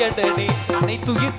அயடனே அனைத்துயிர்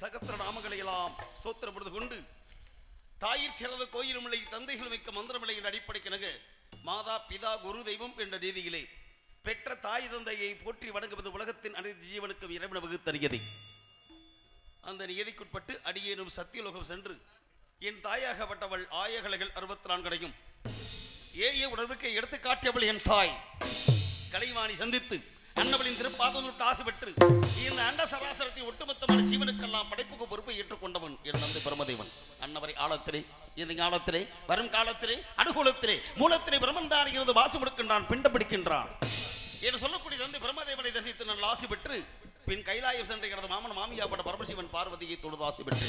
சகத்திர நாமங்களை எல்லாம் ஸ்தோத்திரம் கொண்டு தாயிற் சிறந்த கோயிலுமில்லை தந்தைகள் மிக்க மந்திரமில்லையின் அடிப்படைக்கிணங்க மாதா பிதா குரு தெய்வம் என்ற ரீதியிலே பெற்ற தாய் தந்தையை போற்றி வணங்குவது உலகத்தின் அனைத்து ஜீவனுக்கும் இறைவன வகுத்தறியதை. அந்த நியதிக்குட்பட்டு அடியேனும் சத்தியலோகம் சென்று என் தாயாகப்பட்டவள் ஆயகலைகள் அறுபத்தி நான்கடையும் ஏய உணர்வுக்கு எடுத்து காட்டியவள் என் தாய். கலைவாணி சந்தித்து அன்னவளின் திருப்பாதம் ஆசைப்பட்டு பெற்று இந்த அண்ட சராசரத்தை ஒட்டுமொத்தமான ஜீவனுக்கெல்லாம் படைப்புக்கு பொறுப்பை ஏற்றுக்கொண்டவன் என் தந்தை பிரமதேவன் அன்னவரை ஆழத்திலே இந்த காலத்திலே வரும் காலத்திலே அனுகூலத்திலே மூலத்திலே பிரம்மன்தான் இருந்து வாசம் எடுக்கின்றான் பிண்டம் பிடிக்கின்றான் என்று சொல்லக்கூடிய தந்தை பிரம்மதேவனை தரிசித்து நான் ஆசி பெற்று பின் கைலாயம் சென்ற எனது மாமன் மாமியாப்பட்ட பரமசிவன் பார்வதியை தொழுது ஆசி பெற்று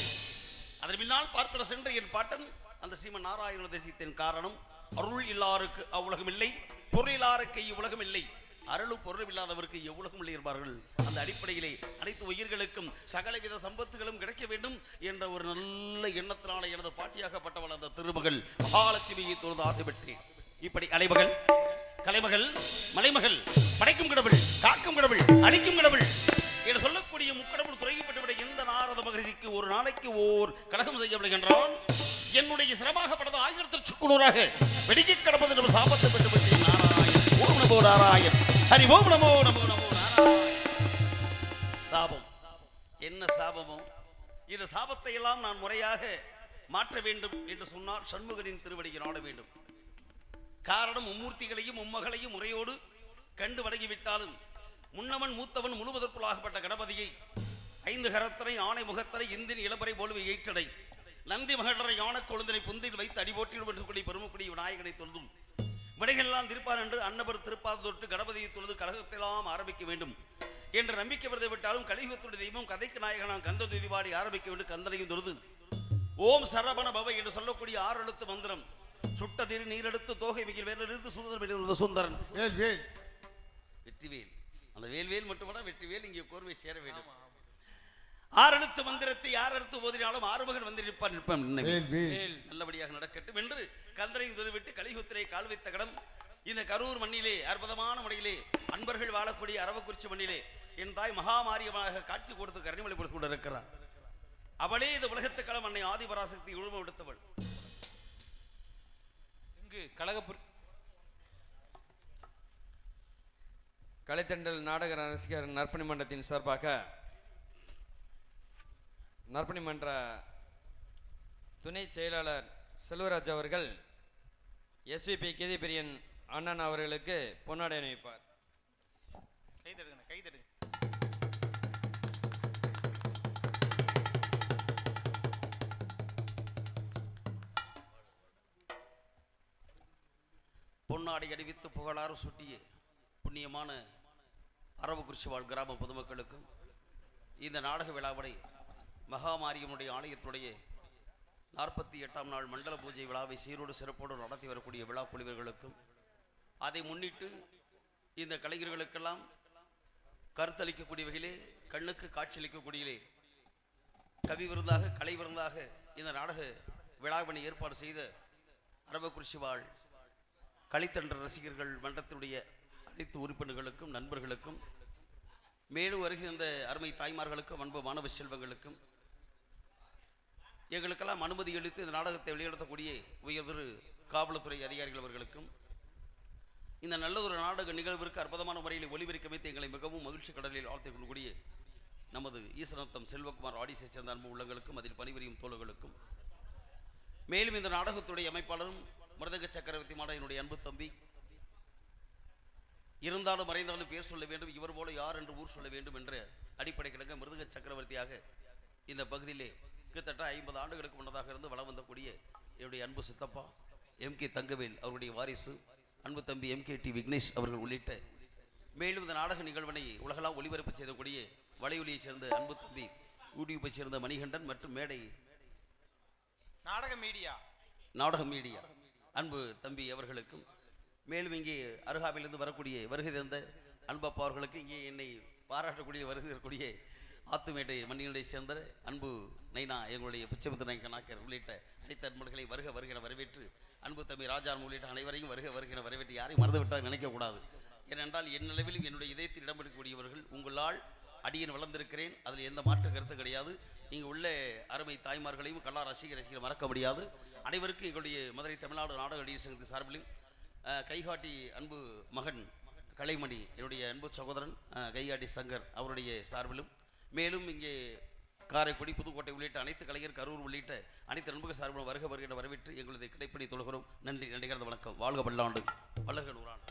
அதன் பின்னால் பார்க்கிற சென்ற என் பாட்டன் அந்த ஸ்ரீமன் நாராயண தரிசித்தன் காரணம் அருள் இல்லாருக்கு அவ்வுலகம் இல்லை பொருள் இல்லாருக்கு இவ்வுலகம் இல்லை. அருளும் பொருளும் இல்லாதவருக்கு எவ்வுலகம் இல்லை இருப்பார்கள் அந்த அடிப்படையிலே அனைத்து உயிர்களுக்கும் சகலவித சம்பத்துகளும் கிடைக்க வேண்டும் என்ற ஒரு நல்ல எண்ணத்தினால எனது பாட்டியாகப்பட்டவள் அந்த திருமகள் மகாலட்சுமியை தொழுது ஆசை பெற்றேன். இப்படி அலைமகள் கலைமகள் மலைமகள் படைக்கும் கடவுள் காக்கும் கடவுள் அழிக்கும் கடவுள் என்று சொல்லக்கூடிய முக்கடவுள் துறையப்பட்டுவிட எந்த நாரத மகிழ்ச்சிக்கு ஒரு நாளைக்கு ஓர் கழகம் செய்யப்படுகின்றான் என்னுடைய சிரமாகப்பட்டது ஆயிரத்தி சுக்குநூறாக வெடிக்க கிடப்பது நம்ம சாபத்தை பெற்று பெற்று நாராயண் ஓம் நாராயண் ஹரி ஓம் நமோ நமோ நமோ சாபம். என்ன சாபமோ? இந்த சாபத்தை எல்லாம் நான் முறையாக மாற்ற வேண்டும் என்று சொன்னால் சண்முகனின் திருவடியை நாட வேண்டும். காரணம் மும்மூர்த்திகளையும் மும்மகளையும் முறையோடு கண்டு வணங்கிவிட்டாலும் முன்னவன் மூத்தவன் முழுவதற்குள்ளாகப்பட்ட கணபதியை ஐந்து கரத்தனை ஆணை முகத்தனை இந்தின் இளம்பரை போலுவை ஏற்றடை. நந்தி மகளரை யானை கொழுந்தனை புந்தில் வைத்து அடிபோட்டிடும் என்று கூடிய பெருமக்குடி விநாயகனை தொழுதும் விடைகளெல்லாம் திருப்பார் என்று அன்னவர் திருப்பாத தொட்டு கணபதியை தொழுது கழகத்தெல்லாம் ஆரம்பிக்க வேண்டும். என்ற நம்பிக்கை விரதை விட்டாலும் கலியுகத்துடைய தெய்வம் கதைக்கு நாயகனாம் கந்த துதிபாடி ஆரம்பிக்க வேண்டும் கந்தனையும் தொழுது. ஓம் சரவண பவ என்று சொல்லக்கூடிய ஆறு எழுத்து மந்திரம். சுட்ட திரு நீரெடுத்து தோகை மிகில் வேலிருந்து சுந்தரம் வெளியிருந்த சுந்தரன். வேல் வேல். வெற்றிவேல் அந்த வேல்வேல் மட்டுமல்ல வெற்றிவேல் இங்கே கோர்வை சேர வேண்டும். ஆறெழுத்து மந்திரத்தை யார் அறுத்து ஓதினாலும் ஆறுமகன் வந்திருப்பார் நிற்பான் வேல் வேல் நல்லபடியாக நடக்கட்டும் என்று கந்தரை உதவிவிட்டு கலிகுத்திரை கால் வைத்த கடம் இந்த கரூர் மண்ணிலே அற்புதமான முறையிலே அன்பர்கள் வாழக்கூடிய அரவக்குறிச்சி மண்ணிலே என் தாய் மகாமாரியமாக காட்சி கொடுத்து கருணிமலை கொடுத்து கொண்டிருக்கிறார் அவளே இந்த உலகத்துக்களம் அன்னை ஆதிபராசக்தி உழுமம் எடுத்தவள். இங்கு கழகப்புரி கலைத்தண்டல் நாடக ரசிகர் நற்பணி மன்றத்தின் சார்பாக நற்பணி மன்ற துணை செயலாளர் செல்வராஜ் அவர்கள் எஸ்விபி கீதிபிரியன் அண்ணன் அவர்களுக்கு பொன்னாடை அணிவிப்பார். கை தடுங்க பொன்னாடை அணிவித்து புகழாறு சுட்டிய புண்ணியமான அரவக்குறிச்சி வாழ் கிராம பொதுமக்களுக்கும் இந்த நாடக விழாவினை மகாமாரியம்மனுடைய ஆலயத்துடைய நாற்பத்தி எட்டாம் நாள் மண்டல பூஜை விழாவை சீரோடு சிறப்போடு நடத்தி வரக்கூடிய விழா குழுவினர்களுக்கும் அதை முன்னிட்டு இந்த கலைஞர்களுக்கெல்லாம் கருத்தளிக்கக்கூடிய வகையிலே கண்ணுக்கு காட்சியளிக்கக்கூடியலே கவி விருந்தாக கலை விருந்தாக இந்த நாடக விழாவினை ஏற்பாடு செய்த அரவக்குறிச்சி கலைத்தன்ற ரசிகர்கள் மன்றத்தினுடைய அனைத்து உறுப்பினர்களுக்கும் நண்பர்களுக்கும் மேலும் வருகின்ற அருமை தாய்மார்களுக்கும் அன்பு மாணவ செல்வங்களுக்கும் எங்களுக்கெல்லாம் அனுமதி அளித்து இந்த நாடகத்தை வெளியிடக்கூடிய உயர்திரு காவல்துறை அதிகாரிகள் அவர்களுக்கும் இந்த நல்லதொரு நாடக நிகழ்விற்கு அற்புதமான முறையில் ஒளிபரிக்கமைத்து எங்களை மிகவும் மகிழ்ச்சி கடலில் ஆழ்த்தி கொள்ளக்கூடிய நமது ஈஸ்வரத்தம் செல்வகுமார் ஆடிசை சேர்ந்த அன்பு உள்ளங்களுக்கும் அதில் பணிபுரியும் தோழர்களுக்கும் மேலும் இந்த நாடகத்துடைய அமைப்பாளரும் மிருதங்க சக்கரவர்த்தி மாட என்னுடைய அன்பு தம்பி இருந்தாலும் மறைந்தாலும் பேர் சொல்ல வேண்டும் இவர் போல யார் என்று ஊர் சொல்ல வேண்டும் என்ற அடிப்படை கிடங்க மிருதங்க சக்கரவர்த்தியாக இந்த பகுதியிலே கிட்டத்தட்ட ஐம்பது ஆண்டுகளுக்கு முன்னதாக இருந்து வளம் வந்தக்கூடிய என்னுடைய அன்பு சித்தப்பா எம் கே தங்கவேல் அவருடைய வாரிசு அன்பு தம்பி எம் கே டி விக்னேஷ் அவர்கள் உள்ளிட்ட மேலும் இந்த நாடக நிகழ்வினை உலகெல்லாம் ஒளிபரப்பு செய்தக்கூடிய வலையொலியைச் சேர்ந்த அன்பு தம்பி யூடியூப்பைச் சேர்ந்த மணிகண்டன் மற்றும் மேடை நாடக மீடியா. நாடக மீடியா அன்பு தம்பி அவர்களுக்கும் மேலும் இங்கே அருகாமையிலிருந்து வரக்கூடிய வருகை தந்த அன்பப்பா அவர்களுக்கு இங்கே என்னை பாராட்டக்கூடிய வருகை இருக்கக்கூடிய ஆத்துமேட்டை மண்ணினுடைய சேர்ந்த அன்பு நைனா எங்களுடைய பிச்சமுத்து நாயக்க உள்ளிட்ட அனைத்து அன்பர்களை வருக வருகிற வரவேற்று அன்பு தம்பி ராஜான் உள்ளிட்ட அனைவரையும் வருக வருகிற வரவேற்று யாரையும் மறந்துவிட்டால் நினைக்கக்கூடாது ஏனென்றால் என் அளவிலும் என்னுடைய இதயத்தில் இடம் எடுக்கக்கூடியவர்கள் உங்களால் அடியன் வளர்ந்திருக்கிறேன். அதில் எந்த மாற்று கருத்து கிடையாது. இங்கே உள்ள அருமை தாய்மார்களையும் கலா ரசிக ரசிகர் மறக்க முடியாது. அனைவருக்கும் எங்களுடைய மதுரை தமிழ்நாடு நாடக நடிகர் சங்கத்தின் சார்பிலும் கைகாட்டி அன்பு மகன் கலைமணி என்னுடைய அன்பு சகோதரன் கைகாட்டி சங்கர் அவருடைய சார்பிலும் மேலும் இங்கே காரைக்குடி புதுக்கோட்டை உள்ளிட்ட அனைத்து கலைஞர் கரூர் உள்ளிட்ட அனைத்து நண்பர்கள் சார்பில் வருக வருகிற வரவேற்று எங்களது கிடைப்பணி தொழுகிறோம். நன்றி நன்றி வணக்கம். வாழ்க பல்லாண்டு வளர்கள் நூறாண்டு.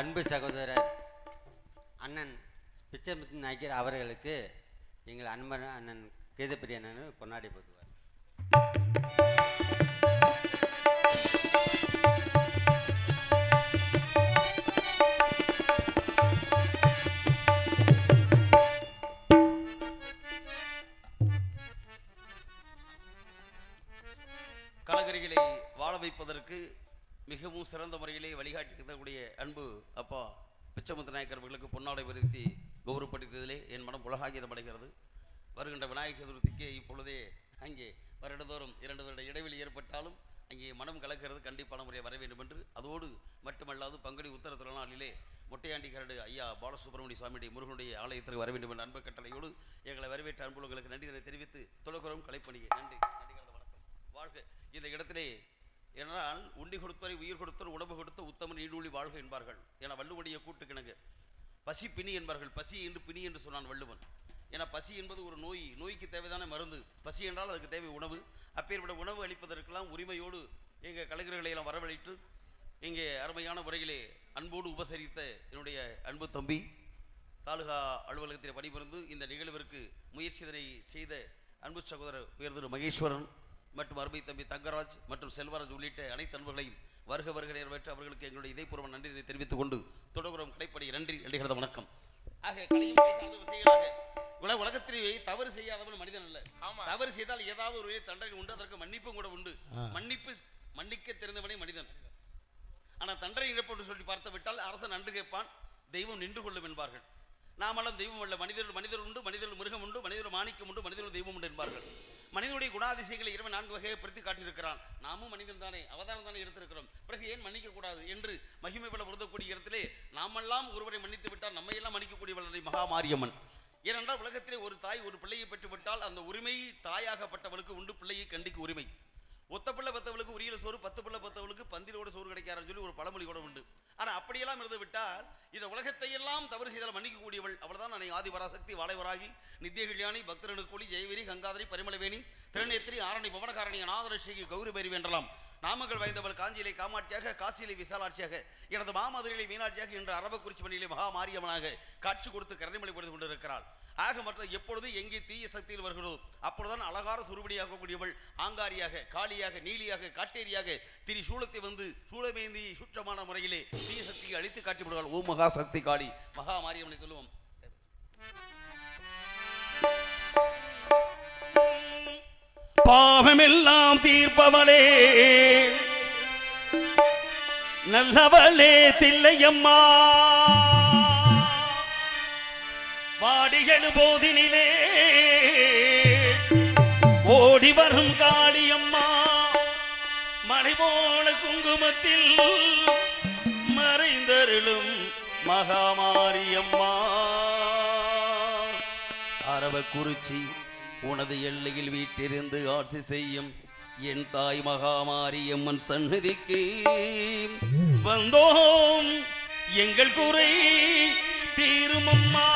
அன்பு சகோதரர் அண்ணன் பிச்சைமுத்து நாயக்கர் அவர்களுக்கு எங்கள் அன்பன் அண்ணன் கேதப்பிரியன் பொன்னாடி போதுவார் மிகவும் சிறந்த முறையிலே வழிகாட்டி இருக்கக்கூடிய அன்பு அப்பா பிச்சமுத்து நாயக்கர் அவர்களுக்கு பொன்னாடை விருத்தி கௌரவப்படுத்தியதிலே என் மனம் உலகாகிதமடைகிறது வருகின்ற விநாயகர் சதுர்த்திக்கு இப்பொழுதே அங்கே வருடந்தோறும் இரண்டு வருட இடைவெளி ஏற்பட்டாலும் அங்கே மனம் கலக்கிறது கண்டிப்பான முறையை வர வேண்டும் என்று அதோடு மட்டுமல்லாது பங்குனி உத்தர திருநாளிலே மொட்டையாண்டி கரடு ஐயா பாலசுப்ரமணிய சுவாமியுடைய முருகனுடைய ஆலயத்திற்கு வர வேண்டும் என்ற அன்பு கட்டளையோடு எங்களை வரவேற்ற அன்புகளுக்கு நன்றிகளை தெரிவித்து தொழுகிறோம். கலைப்பணியை நன்றி. நன்றி வணக்கம். வாழ்க. இந்த இடத்திலே என்றால் உண்டி கொடுத்தோரை உயிர் கொடுத்தோர் உணவு கொடுத்த உத்தம நீடூழி வாழ்க என்பார்கள். என வள்ளுவடைய கூட்டுக்கிணங்க பசி பிணி என்பார்கள். பசி என்று பிணி என்று சொன்னான் வள்ளுவன். ஏன்னா பசி என்பது ஒரு நோய். நோய்க்கு தேவைதான மருந்து. பசி என்றால் அதுக்கு தேவை உணவு. அப்பேற்பட்ட உணவு அளிப்பதற்கெல்லாம் உரிமையோடு எங்கள் கலைஞர்களை எல்லாம் வரவழைத்து இங்கே அருமையான முறையிலே அன்போடு உபசரித்த என்னுடைய அன்பு தம்பி தாலுகா அலுவலகத்தில் பணிபுரிந்து இந்த நிகழ்விற்கு முயற்சிதனை செய்த அன்பு சகோதரர் உயர்திரு மகேஸ்வரன் மற்றும் அருமை தம்பி தங்கராஜ் மற்றும் செல்வராஜ் உள்ளிட்ட அனைத்து அன்பர்களையும் வருக வருக நிறைவேற்ற அவர்களுக்கு எங்களுடைய இதயபூர்வ நன்றியை தெரிவித்துக் கொண்டு தொடர்கிறோம் கலைப்படி நன்றி நன்றிகளது வணக்கம். ஆக கலையும் கலை சார்ந்த விஷயங்களாக உலக உலகத்திலே தவறு செய்யாதவன் மனிதன் அல்ல. ஆமா. தவறு செய்தால் ஏதாவது ஒரு தண்டனை உண்டு அதற்கு மன்னிப்பும் கூட உண்டு. மன்னிப்பு மன்னிக்க தெரிந்தவனே மனிதன். ஆனால் தண்டனை இழப்போடு சொல்லி பார்த்து விட்டால் அரசன் நன்று கேட்பான் தெய்வம் நின்று கொள்ளும் என்பார்கள். நாமெல்லாம் தெய்வம் அல்ல மனிதர்கள் மனிதர் உண்டு மனிதர்கள் மிருகம் உண்டு மனிதர் மாணிக்கம் உண்டு மனிதர்கள் தெய்வம் உண்டு என்பார்கள். மனிதனுடைய குணாதிசயங்களை இறைவன் நான்கு வகையை பிரித்து காட்டியிருக்கிறான். நாமும் மனிதன் தானே அவதாரம் தானே எடுத்திருக்கிறோம். பிறகு ஏன் மன்னிக்க கூடாது என்று மகிமை பல பொருந்தக்கூடிய இடத்திலே நாமெல்லாம் ஒருவரை மன்னித்து விட்டால் நம்மையெல்லாம் மன்னிக்கக்கூடியவளை மகாமாரியம்மன். ஏனென்றால் உலகத்திலே ஒரு தாய் ஒரு பிள்ளையை பெற்று விட்டால் அந்த உரிமை தாயாகப்பட்டவளுக்கு உண்டு பிள்ளையை கண்டிக்கு உரிமை. ஒத்த பிள்ளை பத்தவளுக்கு உரிய சோறு பத்து பிள்ளை பத்தவளுக்கு பந்திலோட சோறு கிடைக்காதுன்னு சொல்லி ஒரு பழமொழி கூட உண்டு. ஆனா அப்படியெல்லாம் இருந்து விட்டால் இந்த உலகத்தை எல்லாம் தவறு செய்தால் மன்னிக்க கூடியவள் அவள்தான் அன்னை ஆதிபராசக்தி வாழைவராகி நித்திய கல்யாணி பக்தரனுக்கூலி ஜெயவிரி கங்காதரி பரிமளவேணி திருநேத்திரி ஆரணி பவனகாரணி அநாதரட்சிக்கு கௌரி பெறுவேன்றலாம் நாமக்கல் வைந்தவள் வாய்ந்தவள் காஞ்சியிலே காமாட்சியாக காசியிலே விசாலாட்சியாக எனது மாமதுரையிலே மீனாட்சியாக இன்று அரவக்குறிச்சி மணியிலே மகா மாரியம்மனாக காட்சி கொடுத்து கருணைமலை கொடுத்து கொண்டிருக்கிறாள். ஆக மற்ற எப்பொழுது எங்கே தீய சக்தியில் வருகிறதோ அப்பொழுதுதான் அலங்கார சுருபடியாகக்கூடியவள் ஆங்காரியாக காளியாக நீலியாக காட்டேரியாக திரி சூளத்தை வந்து சூளமேந்தி சுற்றமான முறையிலே தீய சக்தியை அழித்து காட்டிவிடுவாள். ஓ மகா சக்தி காளி மகா மாரியம்மனை சொல்லுவோம். பாவமெல்லாம் தீர்ப்பவளே. நல்லவளே தில்லையம்மா. வாடிகள் போதினிலே ஓடி வரும் காளியம்மா. மலை போல குங்குமத்தில் மறைந்தருளும் மகாமாரியம்மா. அரவக்குறிச்சி உனது எல்லையில் வீட்டிருந்து ஆட்சி செய்யும் என் தாய் மகாமாரியம்மன் சன்னதிக்கு வந்தோம். எங்கள் குறை தீருமம்மா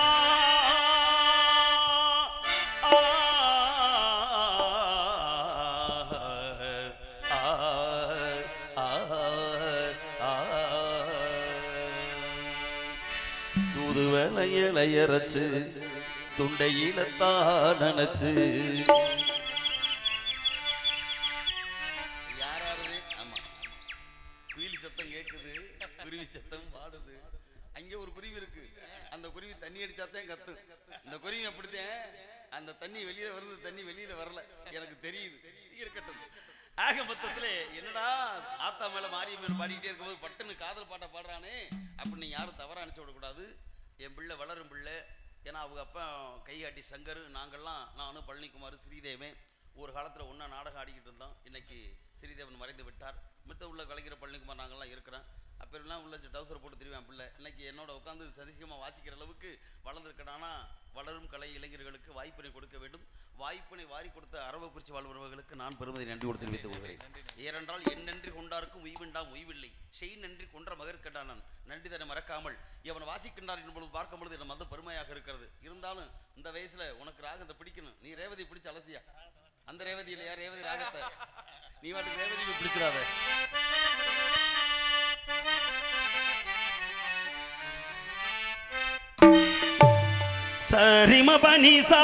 ஆ, ஆ, இளையரச்சு துண்டையிலத்தான் நினைச்சு யாராவது ஆமா குயிலி சத்தம் கேட்குது குருவி சத்தம் பாடுது அங்க ஒரு குருவி இருக்கு. அந்த குருவி தண்ணி அடிச்சாதான் கத்து. இந்த குருவி அப்படித்தான் அந்த தண்ணி வெளியில வருது தண்ணி வெளியில வரல. எனக்கு தெரியுது. இருக்கட்டும். ஆக மொத்தத்துல என்னடா ஆத்தா மேல மாரிய மேல பாடிக்கிட்டே இருக்கும்போது பட்டுன்னு காதல் பாட்டை பாடுறானே. அப்படின்னு யாரும் தவறா அனுப்பிச்சு விடக்கூடாது. என் பிள்ளை வளரும் பிள்ளை. ஏன்னா அவங்க அப்போ கைகாட்டி சங்கர் நாங்கள்லாம் நானும் பழனிக்குமார் ஸ்ரீதேவன் ஒரு காலத்தில் ஒன்றா நாடகம் ஆடிக்கிட்டு இருந்தோம். இன்னைக்கு ஸ்ரீதேவன் மறைந்து விட்டார். மித்த உள்ள கலைஞர் பழனிக்குமார் நாங்கள்லாம் இருக்கிறோம். அப்போ எல்லாம் உள்ள டவுசர் போட்டு திருவேன் பிள்ளை. இன்னைக்கு என்னோட உட்காந்து சதிகமாக வாசிக்கிற அளவுக்கு வளர்ந்துருக்கடானா வளரும் கலை இளைஞர்களுக்கு வாய்ப்பினை கொடுக்க வேண்டும். வாய்ப்பினை வாரி கொடுத்த அரவக்குறிச்சி வாழ்பவர்களுக்கு நான் பெருமதி நன்றி கொடுத்து தெரிவித்துக் கொள்கிறேன். ஏனென்றால் என் நன்றி கொண்டாருக்கும் உய்விண்டாம் உய்வில்லை. செய் நன்றி கொன்ற மகற்கண்டானன் நன்றி தன்னை மறக்காமல். இவன் வாசிக்கின்றான் என்பது பார்க்கும் பொழுது எனக்கு வந்து பெருமையாக இருக்கிறது. இருந்தாலும் இந்த வயசுல உனக்கு ராகத்தை பிடிக்கணும். நீ ரேவதி பிடிச்ச அலசியா? அந்த ரேவதி இல்லையா ரேவதி ராகத்தை. நீ வாட்டுக்கு ரேவதி பிடிச்சிடாத. சரிம பனிசா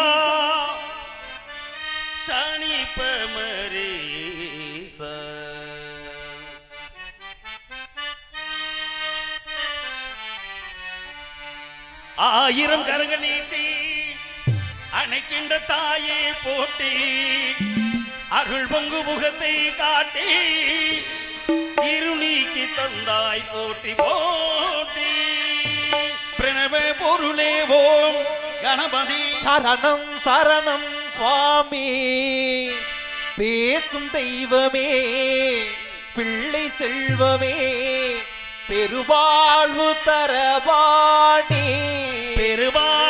சனி பமரேச ஆயிரம் கரங்கள் நீட்டி அணைக்கின்ற தாயே போட்டி. அருள் பொங்கு முகத்தை காட்டி. இருநீக்கி தந்தாய் போட்டி போட்டி. பிரணவ பொருளே ஓம் கணபதி. சரணம் சரணம் சுவாமி. பேசும் தெய்வமே பிள்ளை செல்வமே பெருவாழ்வு தரவாணி பெருவாழ்வு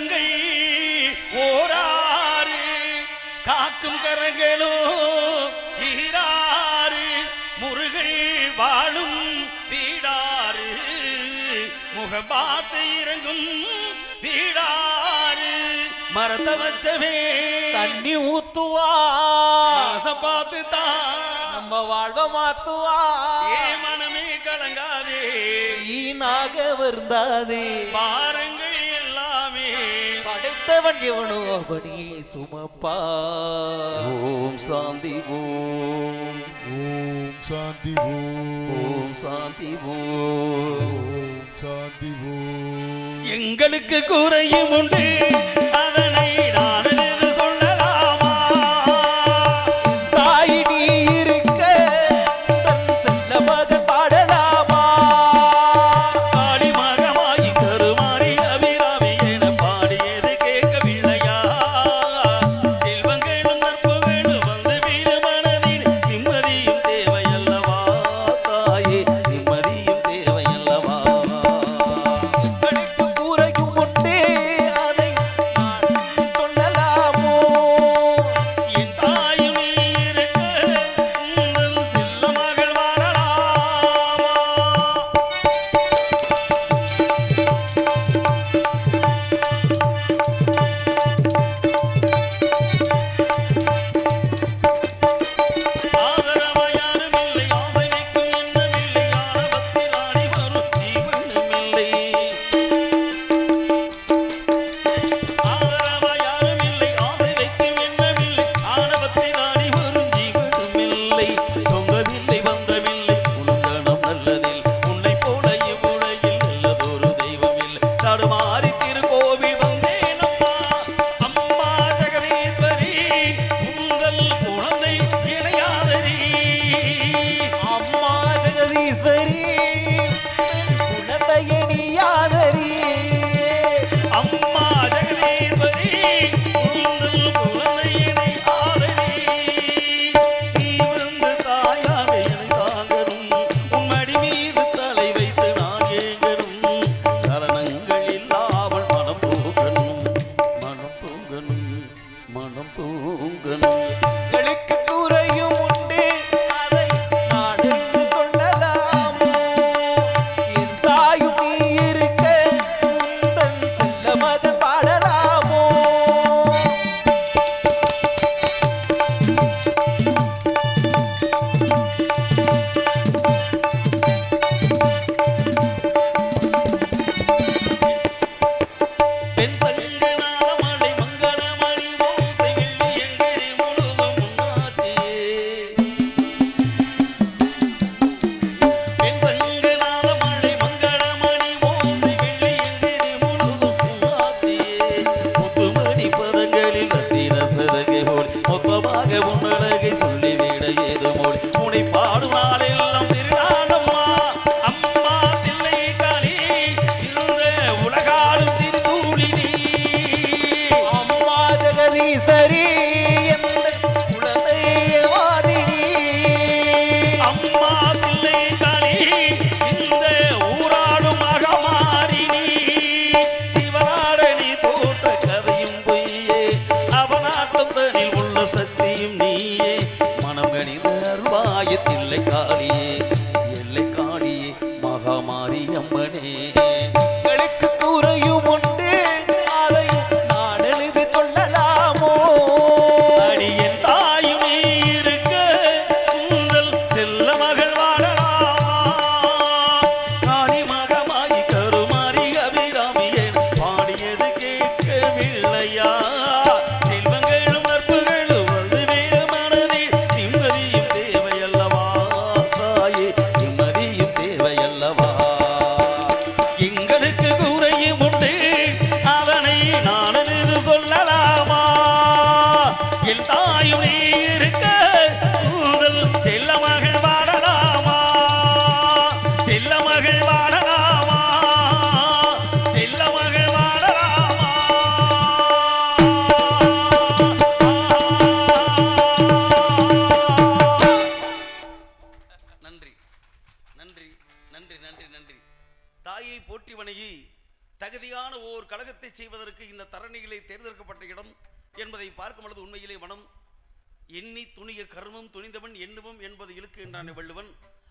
முகங்கள் ஓராறு. காக்கும் கரங்களோ ஈராறு முருகள் வாழும் வீடாறு. முகம் பார்த்து இறங்கும் வீடாறு. மரத்த வச்சவே தண்ணி ஊத்துவா. பார்த்து தான் நம்ம வாழ்வ மாத்துவா. ஏ மனமே கலங்காதே. ஈனாக வருந்தாதே. எல்லாமே படைத்தவன் எவனோ அவனே சுமப்பா. ஓம் சாந்தி ஓம். ஓம் சாந்தி ஓம். ஓம் சாந்தி ஓம். ஓம் சாந்தி ஓம். எங்களுக்கு குறையும் உண்டு. என்பதை அல்லது உண்மையிலே மனம் எண்ணி துணிய கர்மம் துணிந்தவன் எண்ணுவம் என்பது இழுக்கு என்றான் வள்ளுவன்.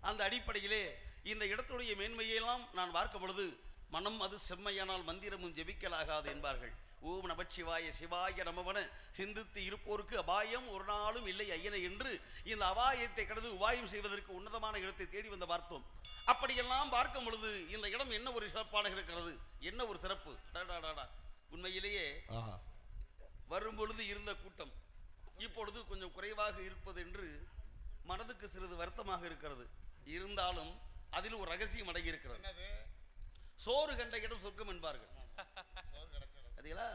அந்த அடிப்படையிலே இந்த இடத்துடைய மேன்மையெல்லாம் நான் பார்க்கும் பொழுது மனம் அது செம்மையானால் மந்திரமும் ஜெபிக்கலாகாது என்பார்கள். ஓம் நமச்சிவாய சிவாய நமவன சிந்தித்து இருப்போருக்கு அபாயம் ஒரு நாளும் இல்லை ஐயனை என்று இந்த அபாயத்தை கடந்து உபாயம் செய்வதற்கு உன்னதமான இடத்தை தேடி வந்து பார்த்தோம். அப்படியெல்லாம் பார்க்கும் பொழுது இந்த இடம் என்ன ஒரு சிறப்பான இருக்கிறது? என்ன ஒரு சிறப்பு? உண்மையிலேயே ஆஹா வரும் பொழுது இருந்த கூட்டம். இப்பொழுது கொஞ்சம் குறைவாக இருப்பது என்று மனதுக்கு சிறிது வருத்தமாக இருக்கிறது. இருந்தாலும் அதில் ஒரு ரகசியம் அடங்கி இருக்கிறது. சோறு கண்ட இடம் சொர்க்கம் என்பார்கள். அதீங்களா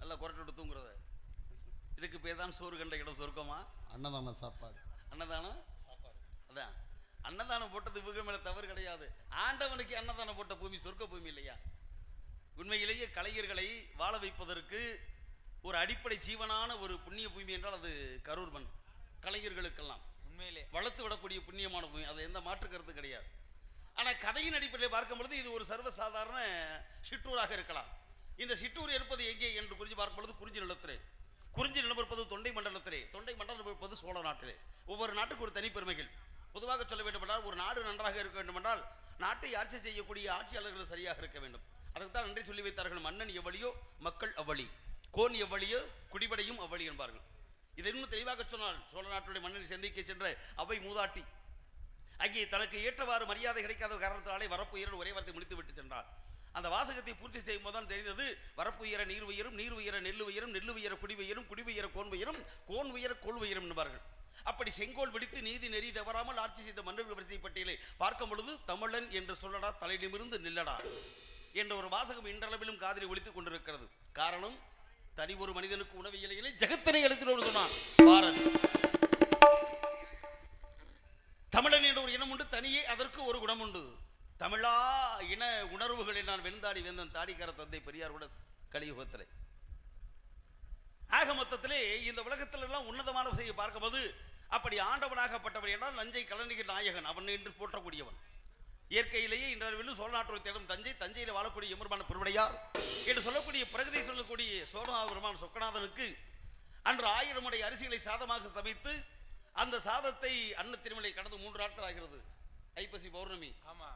நல்லா குரட்டு தூங்குறத. இதுக்கு பேர் தான் சோறு கண்ட இடம் சொர்க்கமா? அன்னதான சாப்பாடு. அன்னதானம்? அதான். அன்னதானம் போட்டது இவங்க மேல தவறு கிடையாது. ஆண்டவனுக்கு அன்னதானம் போட்ட பூமி சொர்க்க பூமி இல்லையா? உண்மையிலேயே கலைஞர்களை வாழ வைப்பதற்கு ஒரு அடிப்படை ஜீவனான ஒரு புண்ணிய பூமி என்றால் அது கரூர் மண் கலைஞர்களுக்கெல்லாம். உண்மையிலே. வளர்த்து விடக்கூடிய புண்ணியமான பூமி. அது எந்த மாற்று கருத்து கிடையாது. ஆனால் கதையின் அடிப்படையில் பார்க்கும் பொழுது இது ஒரு சர்வசாதாரண சிற்றூராக இருக்கலாம். இந்த சிற்றூர் இருப்பது எங்கே என்று குறித்து பார்க்கும் பொழுது குறிஞ்சி நிலத்திலே. குறிஞ்சி நிலம் இருப்பது தொண்டை மண்டலத்திலே. தொண்டை மண்டலம் இருப்பது சோழ நாட்டிலே. ஒவ்வொரு நாட்டுக்கு ஒரு தனிப்பெருமைகள். பொதுவாக சொல்ல வேண்டுமென்றால் ஒரு நாடு நன்றாக இருக்க வேண்டுமென்றால் நாட்டை ஆட்சி செய்யக்கூடிய ஆட்சியாளர்கள் சரியாக இருக்க வேண்டும். அதுக்கு தான் நன்றி சொல்லி வைத்தார்கள் மன்னன் எவ்வளியோ மக்கள் அவ்வழி கோன் எவ்வளியோ குடிபடையும் அவ்வழி என்பார்கள். இதை இன்னும் தெளிவாக சொன்னால் சோழ நாட்டுடைய மன்னனை சந்திக்க சென்ற அவை மூதாட்டி. அங்கே தனக்கு ஏற்றவாறு மரியாதை கிடைக்காத காரணத்தினாலே வரப்பு ஒரே வார்த்தை முடித்து விட்டு சென்றார் அந்த வாசகத்தை பூர்த்தி செய்யும் போது தான் தெரிந்தது வரப்பு உயர நீர் உயரும் நீர் உயர நெல் உயரும் நெல் உயர குடி உயரும் குடி உயர கோன் உயரும் கோன் உயர கோல் உயரும் என்பார்கள். அப்படி செங்கோல் பிடித்து நீதி நெறி தவறாமல் ஆட்சி செய்த மன்னர்கள் வரிசை பட்டியலை பார்க்கும் பொழுது தமிழன் என்று சொல்லடா தலையிலிருந்து நில்லடா என்ற ஒரு வாசகம் இன்றளவிலும் காதில் ஒழித்துக் கொண்டிருக்கிறது. காரணம் தனி ஒரு மனிதனுக்கு உணவு இலையிலே ஜெகத்தனை எழுத்தினோடு சொன்னான். பாரதி. தமிழன் என்ற ஒரு இனம் உண்டு தனியே அதற்கு ஒரு குணம் உண்டு. தமிழா இன உணர்வுகளை நான் வெண்தாடி வேந்தன் தாடிக்கார தந்தை பெரியார் கூட கலியுகத்திலே. ஆக மொத்தத்திலே இந்த உலகத்தில் எல்லாம் உன்னதமான விஷயம் பார்க்கும்போது அப்படி ஆண்டவனாகப்பட்டவன் என்றால் நஞ்சை கலனிக நாயகன் அவன் என்று போற்றக்கூடியவன். இயற்கையிலேயே இன்றளவிலும் சோழ நாட்டோரை தேடும் தஞ்சை தஞ்சையில் வாழக்கூடிய எம்பெருமான பெருவுடையார் என்று சொல்லக்கூடிய பிரகதி சொல்லக்கூடிய சோழநாத பெருமான் சொக்கநாதனுக்கு அன்று ஆயிரம் அடை அரிசிகளை சாதமாக சமைத்து அந்த சாதத்தை அன்ன திருமலை கடந்து மூன்று நாட்கள் ஆகிறது. ஐப்பசி பௌர்ணமி. ஆமா.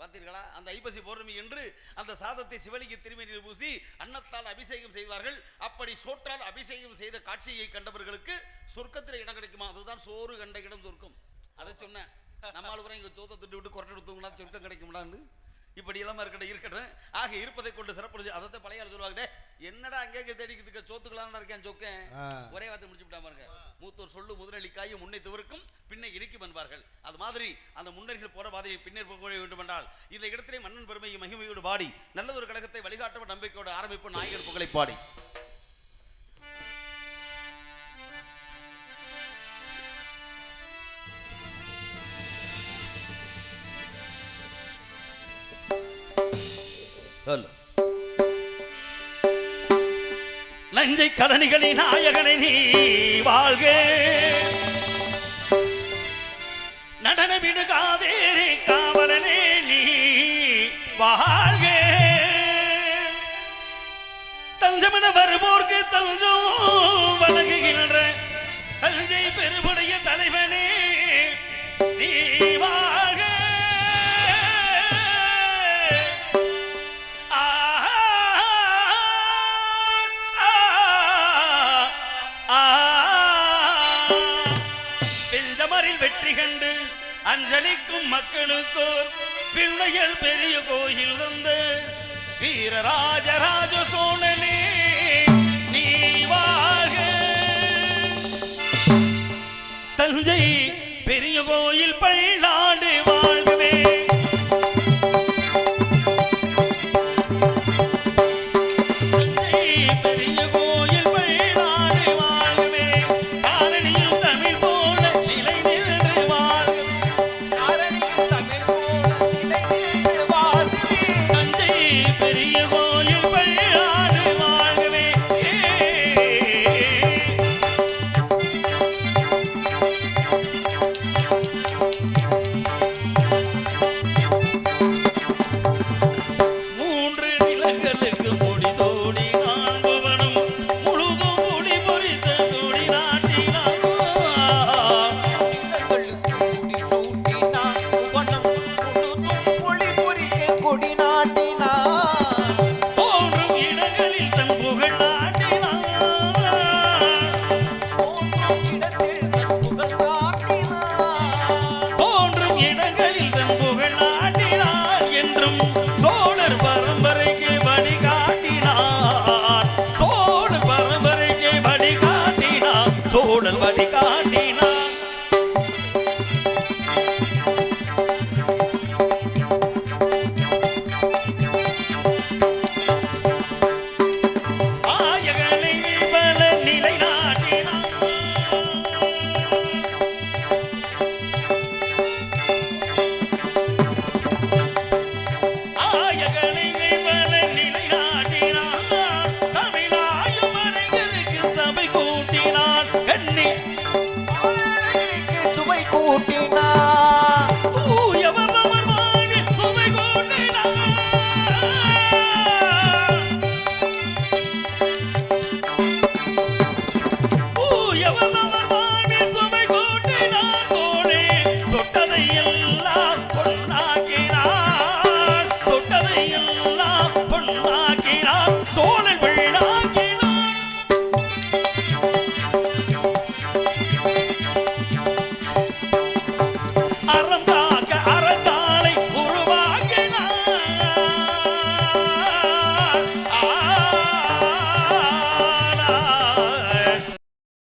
பார்த்தீர்களா? அந்த ஐப்பசி பௌர்ணமி என்று அந்த சாதத்தை சிவலிங்க திருமணியில் பூசி அன்னத்தால் அபிஷேகம் செய்வார்கள். அப்படி சோற்றால் அபிஷேகம் செய்த காட்சியை கண்டவர்களுக்கு சொர்க்கத்தில் இடம் கிடைக்குமா? அதுதான் சோறு கண்ட இடம் சொர்க்கம். அதை சொன்னேன். நம்மால் கூட இங்க தோத்த திட்டு விட்டு குரட்டை எடுத்தவங்களா சொர்க்கம் கிடைக்கும்டான்னு இப்படி எல்லாம் இருக்கட்டும் இருக்கட்டும். ஆக இருப்பதை கொண்டு சிறப்பு அதை பழைய சொல்லுவாங்க "டேய், என்னடா அங்கே தேடிக்கிட்டு இருக்க? சோத்துக்கலாம்னு இருக்கேன் சொக்கேன். ஒரே வார்த்தை முடிச்சு விட்டா பாருங்க. மூத்தோர் சொல்லு முதலளி காயும் முன்னை தவிர்க்கும் பின்னை இனிக்கும் என்பார்கள். அது மாதிரி அந்த முன்னர்கள் போற பாதையை பின்னர் போக வேண்டும் என்றால் இந்த இடத்திலே மன்னன் பெருமையை மகிமையோடு பாடி நல்லதொரு கழகத்தை வழிகாட்டவர் நம்பிக்கையோடு ஆரம்பிப்பு நாயகர் புகழை பாடி. ஹலோ நஞ்சை கலனிகளின் நாயகனை நீ வாழ்க. நடன விடு காவேரி காவலனே நீ வாழ்க. தஞ்சமென வருவோர்க்கு தஞ்சம் வழங்குகின்ற தஞ்சை பெருமுடைய தலைவனே அஞ்சலிக்கும் மக்களுக்கோர் பிள்ளையர் பெரிய கோயில் வந்த வீரராஜராஜ சோழனே